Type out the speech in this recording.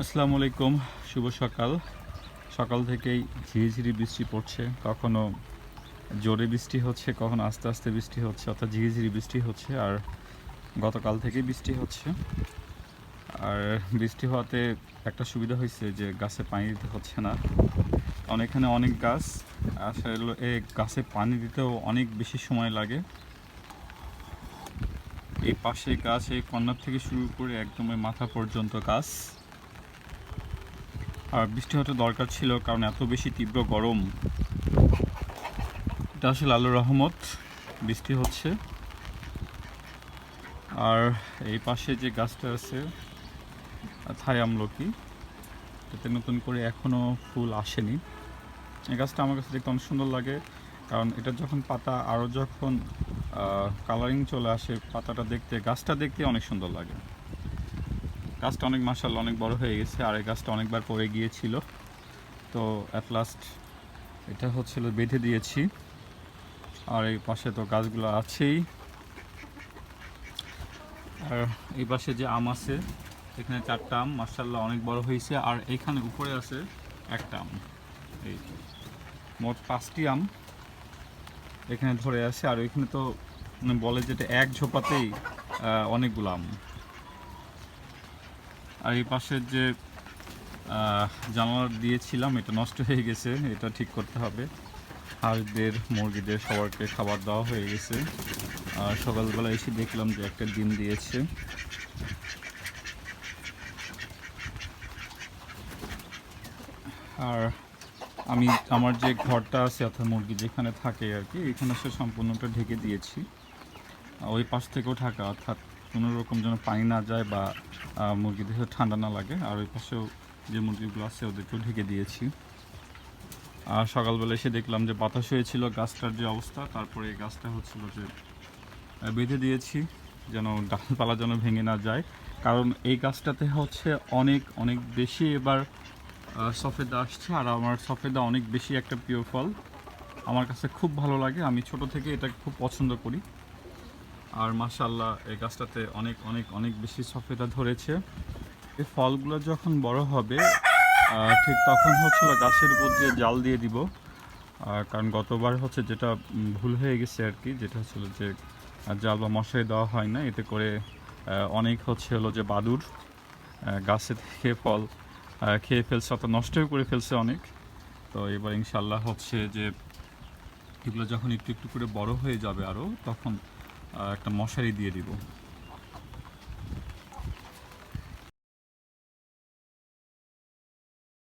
আসসালামু আলাইকুম, শুভ সকাল। সকাল থেকেই ঝিরিঝিরি বৃষ্টি পড়ছে, কখনো জোরে বৃষ্টি হচ্ছে, কখনো আস্তে আস্তে বৃষ্টি হচ্ছে, অর্থাৎ ঝিরিঝিরি বৃষ্টি হচ্ছে, আর গতকাল থেকেই বৃষ্টি হচ্ছে। আর বৃষ্টি হওয়াতে একটা সুবিধা হয়েছে যে গাছে পানি দিতে হচ্ছে না। কারণ এখানে অনেক গাছ আসলে এই গাছে পানি দিতেও অনেক বেশি সময় লাগে। এই পাশে গাছ, এই কর্নার থেকে শুরু করে একদম মাথা পর্যন্ত গাছ। আর বৃষ্টি হতে দরকার ছিল, কারণ এত বেশি তীব্র গরম। এটা আসলে আল্লাহর রহমত, বৃষ্টি হচ্ছে। আর এই পাশে যে গাছটা আছে, থাই আমলকি, এতে নতুন করে এখনও ফুল আসেনি। এই গাছটা আমার কাছে দেখতে অনেক সুন্দর লাগে, কারণ এটা যখন পাতা আরও যখন কালারিং চলে আসে, পাতাটা দেখতে, গাছটা দেখতে অনেক সুন্দর লাগে। গাছটা অনেক মাসাল অনেক বড় হয়ে গেছে, আর এই গাছটা অনেকবার পড়ে গিয়েছিল। তো অ্যাট লাস্ট এটা হচ্ছিল বেঁধে দিয়েছি। আর এই পাশে তো গাছগুলো আছেই। আর এই পাশে যে আম আছে, এখানে চারটা আম মার্শাল্লাহ অনেক বড় হয়েছে। আর এখানে উপরে আছে একটা আম। এই মোট পাঁচটি আম এখানে ধরে আছে। আর এখানে তো মানে বলে যেটা এক ঝোপাতেই অনেকগুলো আম। আর এই পাশের যে জানালা দিয়েছিলাম, এটা নষ্ট হয়ে গেছে, এটা ঠিক করতে হবে। হাঁসদের, মুরগিদের সবারকে খাবার দেওয়া হয়ে গেছে। আর সকালবেলা এসে দেখলাম যে একটা ডিম দিয়েছে। আর আমি, আমার যে ঘরটা আছে, অর্থাৎ মুরগি যেখানে থাকে আর কি, এখানে সে সম্পূর্ণটা ঢেকে দিয়েছি। ওই পাশ থেকেও ঢাকা, অর্থাৎ কোনো রকম যেন পানি না যায় বা মুরগিদের ঠান্ডা না লাগে। আর ওই পাশেও যে মুরগিগুলো আছে ওদেরকেও ঢেকে দিয়েছি। আর সকালবেলা এসে দেখলাম যে বাতাস হয়েছিল গাছটার যে অবস্থা, তারপরে এই গাছটা হচ্ছিল যে বেঁধে দিয়েছি যেন ডালপালা যেন ভেঙে না যায়। কারণ এই গাছটাতে হচ্ছে অনেক অনেক বেশি এবার সফেদা আসছে। আর আমার সফেদা অনেক বেশি একটা প্রিয় ফল। আমার কাছে খুব ভালো লাগে। আমি ছোট থেকে এটা খুব পছন্দ করি। আর মাশাল্লাহ এই গাছটাতে অনেক অনেক অনেক বেশি সফেদা ধরেছে। এই ফলগুলো যখন বড় হবে ঠিক তখন হচ্ছিল গাছের উপর দিয়ে জাল দিয়ে দিব। কারণ গতবার হচ্ছে যেটা ভুল হয়ে গেছে আর কি, যেটা হচ্ছিল যে জাল বা মশাই দেওয়া হয় না, এতে করে অনেক হচ্ছে হলো যে বাদুর গাছে থেকে ফল খেয়ে ফেলছে অত নষ্টও করে ফেলছে অনেক। তো এবার ইনশাল্লাহ হচ্ছে যে, এগুলো যখন একটু একটু করে বড় হয়ে যাবে আরও তখন একটা মশারি দিয়ে দিব।